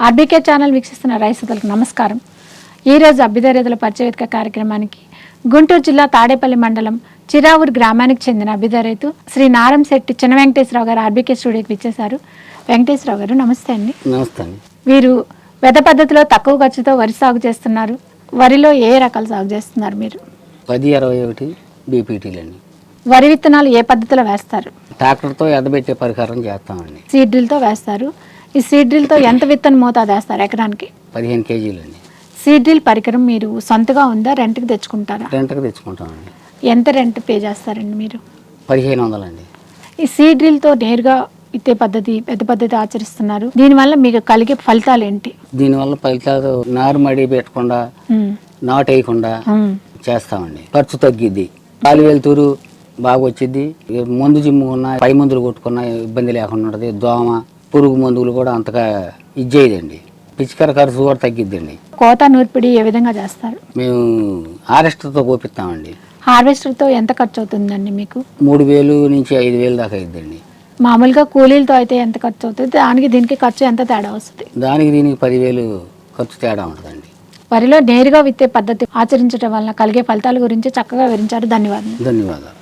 RBK channel వీక్షిస్తున్న రైతులకు నమస్కారం. ఈరోజు అభ్యుదయతల పరిచయవేదిక కార్యక్రమానికి గుంటూరు జిల్లా తాడేపల్లి మండలం చిరావూరు గ్రామానికి చెందిన అభ్యుదయ రైతు శ్రీ నారం శెట్టి చిన్న వెంకటేశ్వరరావు గారు ఆర్బీకే స్టూడియోకి విచ్చేశారు. వెంకటేశ్వరరావు గారు నమస్తే అండి. నమస్తే అండి. వీరు వెద పద్ధతిలో తక్కువ ఖర్చుతో వరి సాగు చేస్తున్నారు. వరిలో ఏ రకాలు సాగు చేస్తున్నారు మీరు? పది అరవై ఒకటి బీపీటీలు అండి. వరి విత్తనాలు ఏ పద్ధతిలో వేస్తారు? ట్రాక్టర్తో ఎదబెట్టే పరిహారం చేస్తామండి. సీడ్ డ్రిల్తో వేస్తారు. ఈ సీడ్ డ్రిల్తో ఎంత విత్తన మోతాదు వేస్తారు ఎకరానికి? పదిహేను కేజీలు అండి. సీడ్ డ్రిల్ పరికరం మీరు సొంతగా ఉందా రెంట్కి తెచ్చుకుంటారా? రెంట్కి తెచ్చుకుంటామండి. ఎంత రెంట్ పే చేస్తారండి మీరు? పదిహేను వందలండి ఈ సీడ్ డ్రిల్తో నేరుగా ఇత్తే పద్ధతి పెద్ద పద్ధతి ఆచరిస్తున్నారు. దీనివల్ల మీకు కలిగే ఫలితాలు ఏంటి? దీనివల్ల ఫలితాలు నారు మడి పెట్టకుండా నాటు వేయకుండా చేస్తామండి. ఖర్చు తగ్గిద్ది. గాలి వెలుతురు బాగా వచ్చిద్ది ఈ మందు జిమ్ముకున్నా పై మందులు కొట్టుకున్నా ఇబ్బంది లేకుండా ఉంటుంది. దోమ పురుగు మందులు కూడా అంతగా ఇచ్చేయదండి పిచికర ఖర్చు కూడా తగ్గిద్దండి. కోత నూర్పిడి ఏ విధంగా చేస్తారు? మేము ఆరెస్ట్తో కోపిస్తామండి. హార్వెస్టర్తో ఎంత ఖర్చు అవుతుందండి మీకు? మూడు వేలు నుంచి ఐదు వేలు దాకా అయిద్దండి. మామూలుగా కూలీలతో అయితే ఎంత ఖర్చు అవుతుంది దానికి దీనికి ఖర్చు ఎంత తేడా వస్తుంది? దానికి దీనికి పదివేలు ఖర్చు తేడా ఉంటుందండి వరిలో నేరుగా విత్తే పద్ధతి ఆచరించడం వలన కలిగే ఫలితాల గురించి చక్కగా వివరించారు. ధన్యవాదాలు. ధన్యవాదాలు.